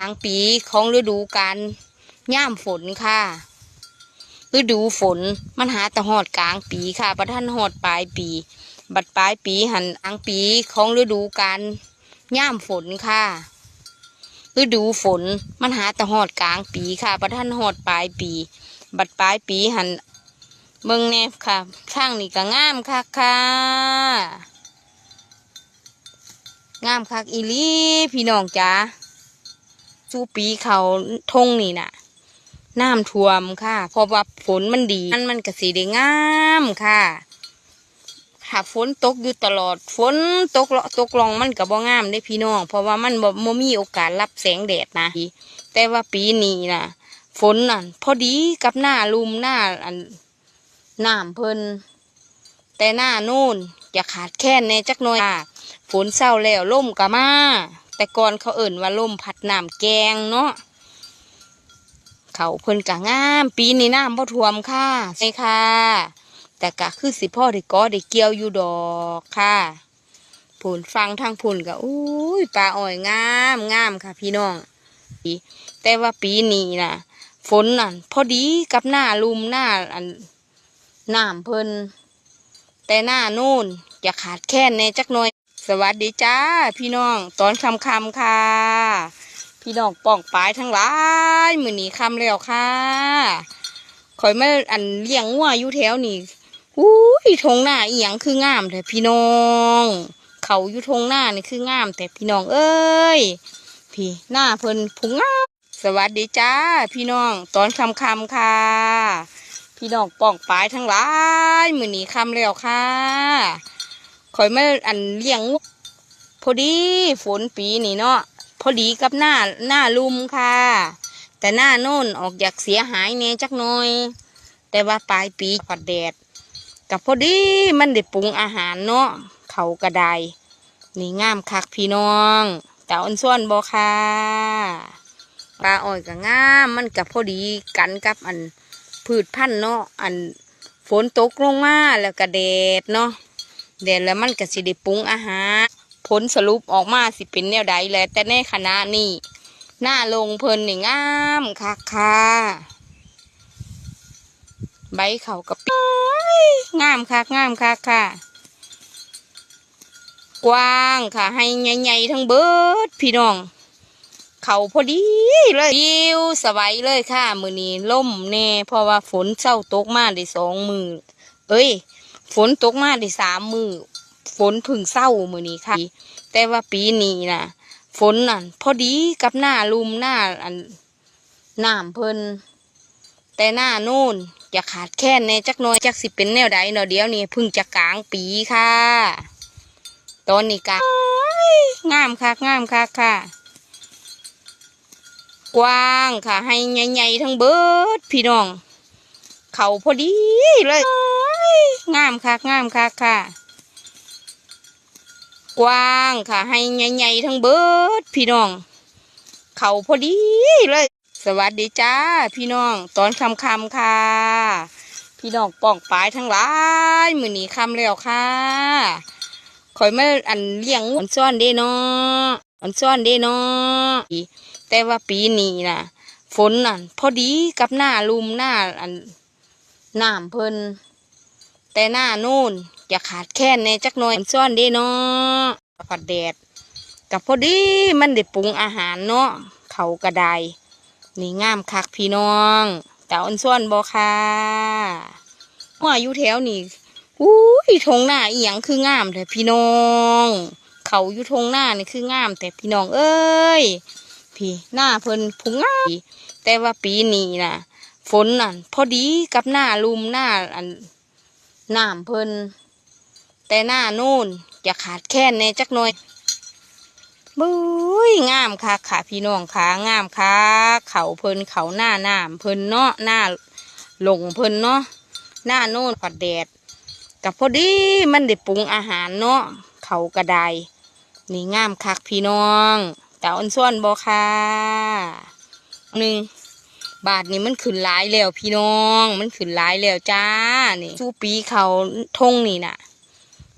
กลางปีของฤดูกาลย่ามฝนค่ะฤดูฝนมันหาแต่หอดกลางปีค่ะประท่านหอดปลายปี บัดปลายปีหันกลางปีของฤดูกาลย่ามฝนค่ะฤดูฝนมันหาแต่หอดกลางปีค่ะประท่านหอดปลายปี บัดปลายปีหันเบิ่งแนบค่ะข้างนี้ก็งามค่ะค่ะงามคักอีลีพี่น้องจ๋า จูปีเขาทงนี่น่ะ น้ำท่วมค่ะเพราะว่าฝนมันดีมันมันก็สีได้งามค่ะถ้าฝนตกอยู่ตลอดฝนตกเลาะตกลองมันก็บ่งามได้พี่น้อง เพราะว่ามันบ่บ่มีโอกาสรับแสงแดดนะแต่ว่าปีนี้น่ะฝนน่ะ พอดีกับหน้าลุมหน้าอันน้ำเพิ่นแต่หน้านู่นจะขาดแค่นแน่จักหน่อยค่ะฝนเศร้าแล้วล่มก็มา แต่ก่อนเขาเอิ่นว่าล่มพัดน้ำแกงเนาะเขาเพิ่นกะงาม ปีนี้น้ำบ่ท่วมค่ะใช่ค่ะ แต่กะคือสิพ่อได้ก้อได้เกี่ยวอยู่ดอกค่ะผลฟังทางผลก็อุ้ยปลาอ่อยงามงามค่ะ พี่น้องแต่ว่าปีนี้นะฝนน่ะ พอดีกับหน้าลุมหน้าอันน้ำเพิ่นแต่หน้านู่นจะขาดแค่นแน่จักหน่อย สวัสดีจ้า พี่น้องตอนคำคำค่ะ พี่น้องป่องปลายทั้งหลายมือนี้คำแล้วค่ะคอยมาอันเลี้ยงงัวอยู่แถวนี้อุ้ยทงหน้าเอียงคืองามแต่พี่น้อง เขาอยู่ทงหน้านี่คืองาม แต่พี่น้องเอ้ยพี่หน้าเพิ่นพุงงามสวัสดีจ้า พี่น้องตอนคำคำค่ะ พี่น้องป่องปลายทั้งหลายมือนี้คำแล้วค่ะ ข่อยมาอันเลี้ยงพอดีฝนปีนี่เนาะพอดีกับหน้าหน้าลุมค่ะ แต่หน้าโน่นออกอยากเสียหายเนี่ยจักหน่อย แต่ว่าปลายปีผัดแดดกับพอดีมันได้ปรุงอาหารเนาะเขากระไดนี่งามคักพี่น้องแต่อ่อนส่วนบอค่ะปลาอ้อยก็งามมันกับพอดีกันกับอันพืชพันธุ์เนาะอันฝนตกลงมาแล้วก็แดดเนาะ เดี๋ยวแล้วมันก็สิได้ปรุงอาหารผลสรุปออกมาสิเป็นแนวใดแหละแต่ในคณะนี้หน้าลงเพลินนี่งามค่ะค่ะใบเขากับปีงามค่ะงามค่ะค่ะ กว้างค่ะ ให้ใหญ่ๆทั้งเบิดพี่น้อง เขาพอดีเลยยิวสบายเลยค่ะ มือนี้ล่มแน่เพราะว่าฝนเศร้าตกมาได้สองมือเอ้ย ฝนตกมาได้สามมือฝนพึ่งเศร้ามือนี้ค่ะ แต่ว่าปีนี้นะฝนน่ะพอดีกับหน้าลุมหน้าอันน้ำเพิ่นแต่หน้านู่นจะขาดแค่นแน่จักน่อยจักสิเป็นแนวใดเนาะเดี๋ยวนี้พึ่งจะกลางปีค่ะ ตอนนี้กะงามค่ะงามค่ะค่ะ กว้างค่ะ ให้ใหญ่ๆทั้งเบิดพี่น้อง เขาพอดีเลย งามค่ะงามค่ะค่ะ กว้างค่ะ ให้ใหญ่ๆทั้งเบิดพี่น้อง เขาพอดีเลย สวัสดีจ้า พี่น้อง ตอนคำคำค่ะ พี่น้องป่องปลายทั้งหลายมือหนีคำแล้วค่ะคอยมาอันเลี้ยงอันซ่อนเด้เนาะอันซ่อนเด้เนาะแต่ว่าปีนี้น่ะฝนน่ะ พอดีกับหน้าลุมหน้าอันน้ำเพิ่น แต่หน้านู่นจะขาดแค่นแน่จักหน่อยซ่อนด้เนาะผัดแดดกับพอดีมันได้ปรุงอาหารเนาะเขากระไดนี่งามคักพี่น้องแต่อ่อนซ่อนบอค่ะว่าอยู่แถวนี่อุ้ยทงหน้าอีหยังคืองามแต่พี่น้อง เขาอยู่ทงหน้านี่คืองาม แต่พี่น้องเอ้ยพี่หน้าเพิ่นพุงงามแต่ว่าปีนี้น่ะ ฝนน่ะ พอดีกับหน้าลุมหน้าอัน น้ำเพิ่นแต่หน้านู่นจะขาดแค่นแน่จักหน่อยบุ้ยงามค่ะค่ะพี่น้องค่ะงามค่ะเขาเพิ่นเขาหน้าน้ำเพิ่นเนาะหน้าหลงเพิ่นเนาะหน้าโน่นผัดแดดกับพอดีมันได้ปรุงอาหารเนาะเขากระไดนี่งามคักพี่น้องแต่อ่อนส่วนบอค่ะหนึ่ง บาทนี่มันขึ้นหลายแล้วพี่น้อง มันขึ้นหลายแล้วจ้านี่สู้ปีเขาทงนี่น่ะ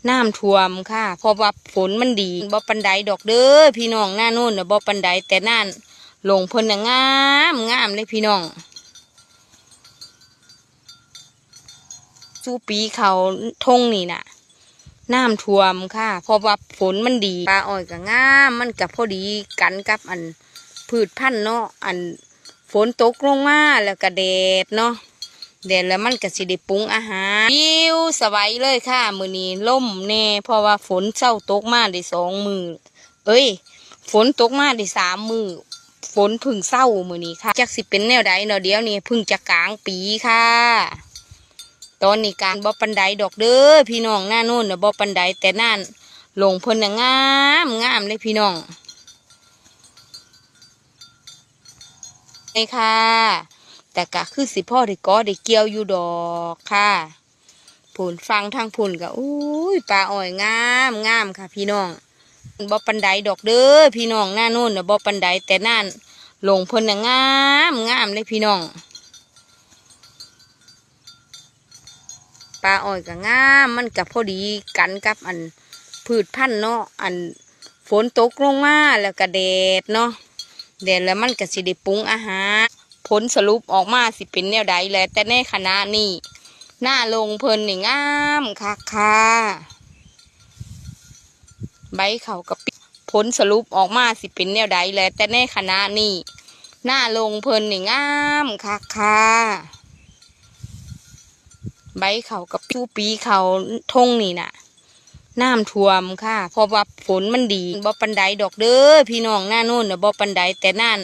น้ำท่วมค่ะเพราะว่าฝนมันดีบ่ปันไดดอกเด้อพี่น้องหน้าโน่นนะบ่ปันไดแต่หน้าลงเพิ่นน่ะงามงามเลยพี่น้องสู้ปีเขาทงนี่น่ะน้ำท่วมค่ะเพราะว่าฝนมันดีปลาอ้อยก็งาม มันกับพอดีกันกับอันพืชพันธุ์เนาะอัน ฝนตกลงมาแล้วก็แดดเนาะแดดแล้วมันก็สิได้ปรุงอาหารวิวสบายเลยค่ะ มือนี้ล่มแน่เพราะว่าฝนเศร้าตกมาได้สองมือเอ้ย ฝนตกมาได้สามมือฝนพึ่งเศร้ามือนี้ค่ะจักสิเป็นแนวใดเนาะเดี๋ยวนี้พึ่งจะกลางปีค่ะ ตอนนี้การบ่ปันไดดอกเด้อพี่น้องหน้าโน่นเน่ะบ่ปันไดแต่นั่นลงเพิ่นน่ะงามงามเลยพี่น้อง นี่ค่ะ แต่กะคือสิพ่อได้กอได้เกี่ยวอยู่ดอกค่ะผุนฟังทางผุนก็อุ้ยปลาอ่อยงามงามค่ะ พี่น้องบ่ปันไดดอกเด้อพี่น้องหน้าโน่นนะบ่ปันไดแต่นั่นหลงเพิ่นน่ะงามงามเลยพี่น้องปลาอ้อยก็งามมันกับพอดีกันกับอันพืชพันธุ์เนาะอันฝนตกลงมาแล้วก็แดดเนาะ แดดแล้วมันก็สิได้ปรุงอาหารผลสรุปออกมาสิเป็นแนวใดแหละแต่ในคณะนี้หน้าลงเพลินนี่งามค่ะค่ะใบเขากระปิผลสรุปออกมาสิเป็นแนวใดแหละแต่ในคณะนี้หน้าลงเพลินนี่งามค่ะค่ะใบเขากับชูปีเขาทงนี่น่ะ น้ำท่วมค่ะเพราะว่าฝนมันดีบ่ปันไดดอกเด้อพี่น้องหน้าโน่นน่ะบ่ปันไดแต่นั่น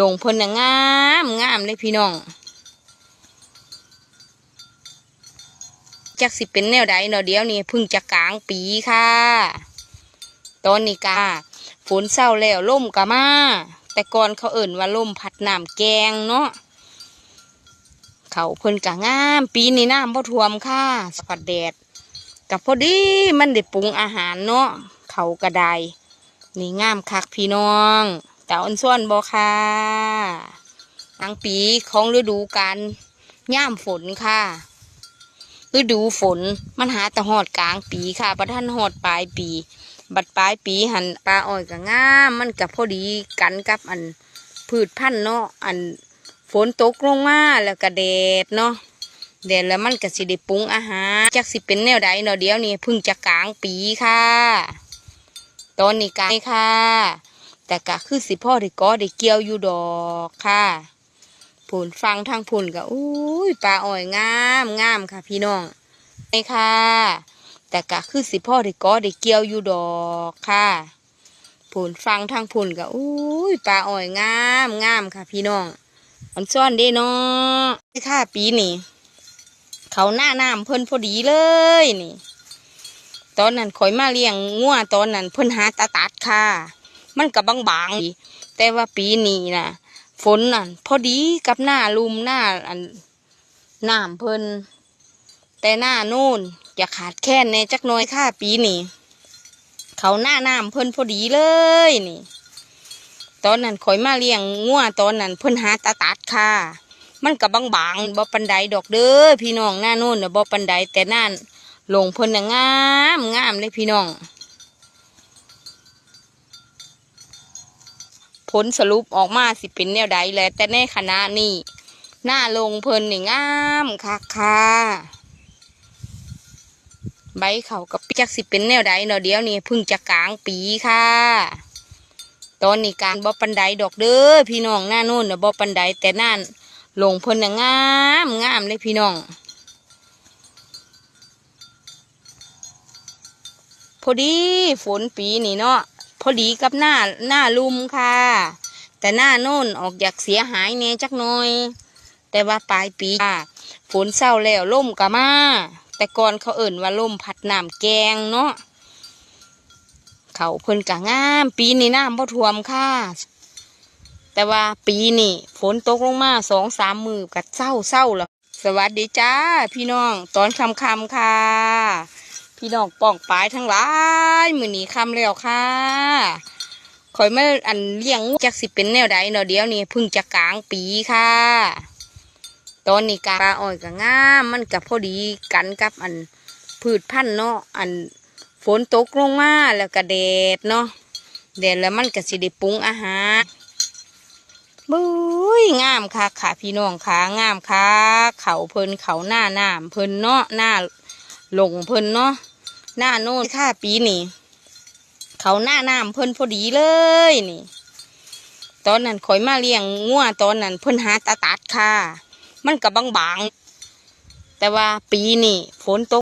ลงเพิ่นน่ะงามงามเลยพี่น้องจักสิเป็นแนวใดเนาะเดี๋ยวนี้พิ่งจะกลางปีค่ะ ตอนนี้กาฝนเศร้าแล้วล่มก็มา แต่ก่อนเขาเอิ่นว่าล่มพัดน้ำแกงเนาะเขาเพิ่นกะงาม ปีนี้น้ำพ่ท่วมค่ะสปัดแดด กับพอดีมันได้ปรุงอาหารเนาะเขากระไดนี่งามคักพี่น้องแต่อ่อนส่วนบ่ค่ะทางปีของฤดูกาลย่ามฝนค่ะฤดูฝนมันหาแต่หอดกลางปีค่ะประท่านหอดปลายปี บัดปลายปีหันปลาอ้อยกะงามมันกับพอดีกันกับอันพืชพันธุ์เนาะอันฝนตกลงมาแล้วก็แดดเนาะ แดดแล้วมันก็สิได้ปรุงอาหารจักสิเป็นแนวใดเนาะเดี๋ยวนี้พึ่งจะกลางปีค่ะ ตอนนี้กลางค่ะ แต่ก็คือสิพ่อได้กอได้เกี่ยวอยู่ดอกค่ะผุนฟังทางผุนก็อุ้ยปลาอ่อยงามงามค่ะ พี่น้องนี่ค่ะ แต่ก็คือสิพ่อได้กอได้เกี่ยวอยู่ดอกค่ะผุนฟังทางผุนก็อุ้ยปลาอ่อยงามงามค่ะ พี่น้องมันซ่อนเด้เนาะนี่ค่ะ ปีนี่ เขาหน้าน้ำเพิ่นพอดีเลยนี่ ตอนนั้นข่อยมาเลี้ยงงัวตอนนั้นเพิ่นหาตาตัดค่ะ มันกับบางๆดีแต่ว่าปีนี้น่ะฝนน่ะพอดีกับหน้าลุมหน้าอันน้ำเพิ่นแต่หน้านู่นอย่าขาดแค่นในจักน้อยค่ะปีนี้เขาหน้าน้ำเพิ่นพอดีเลยนี่ ตอนนั้นข่อยมาเลี้ยงงัวตอนนั้นเพิ่นหาตาตัดค่ะ มันกับบางๆบ่ปันไดดอกเด้อพี่น้องหน้าโน่นน่ะบ่ปันไดแต่นั่นลงเพิ่นน่ะงามงามเลยพี่น้อง ผลสรุปออกมาสิเป็นแนวใดแหละแต่ในคณะนี้หน้าลงเพิ่นนี่งามค่ะค่ะใบเขากับจักสิเป็นแนวใดเนาะเดี๋ยวนี้พึ่งจะกลางปีค่ะ ตอนนี้การบ่ปันไดดอกเด้อพี่น้องหน้าโน่นเน่ะบ่ปันไดแต่นั่น ลงเพิ่นน่ะงามงามเลยพี่น้อง พอดีฝนปีนี้เนาะพอดีกับหน้าหน้าลุมค่ะ แต่หน้าโน่นออกอยากเสียหายเน่จักหน่อย แต่ว่าปลายปีค่ะฝนเศร้าแล้วล่มก็มา แต่ก่อนเขาเอิ่นว่าล่มพัดน้ำแกงเนาะเขาเพิ่นกะงาม ปีนี้น้ำบ่ท่วมค่ะ แต่ว่าปีนี้ฝนตกลงมาสองสามมือกัดเศร้าเศร้าแล้วสวัสดีจ้า พี่น้องตอนคำคำค่ะ พี่น้องปองปลายทั้งหลายมือนี้คำแล้วค่ะคอยมาอันเลี้ยงงูจักสิเป็นแนวใดเนาะเดี๋ยวนี้พึ่งจะกลางปีค่ะ ตอนนี้กาปลาอ้อยก็งามมันกับพอดีกันกับอันพืชพันธุ์เนาะอันฝนตกลงมาแล้วก็แดดเนาะแดดแล้วมันก็สิได้ปรุงอาหาร บุ้ยงามค่ะค่ะพี่น้องค่ะงามค่ะเขาเพิ่นเขาหน้าน้ำเพิ่นเนาะหน้าหลงเพิ่นเนาะหน้าโน่นค่ะปีนี้เขาหน้าน้ำเพิ่นพอดีเลยนี่ ตอนนั้นข่อยมาเลี้ยงงัวตอนนั้นเพิ่นหาตาตัดค่ะ มันกับบางๆแต่ว่าปีนี้ฝนตก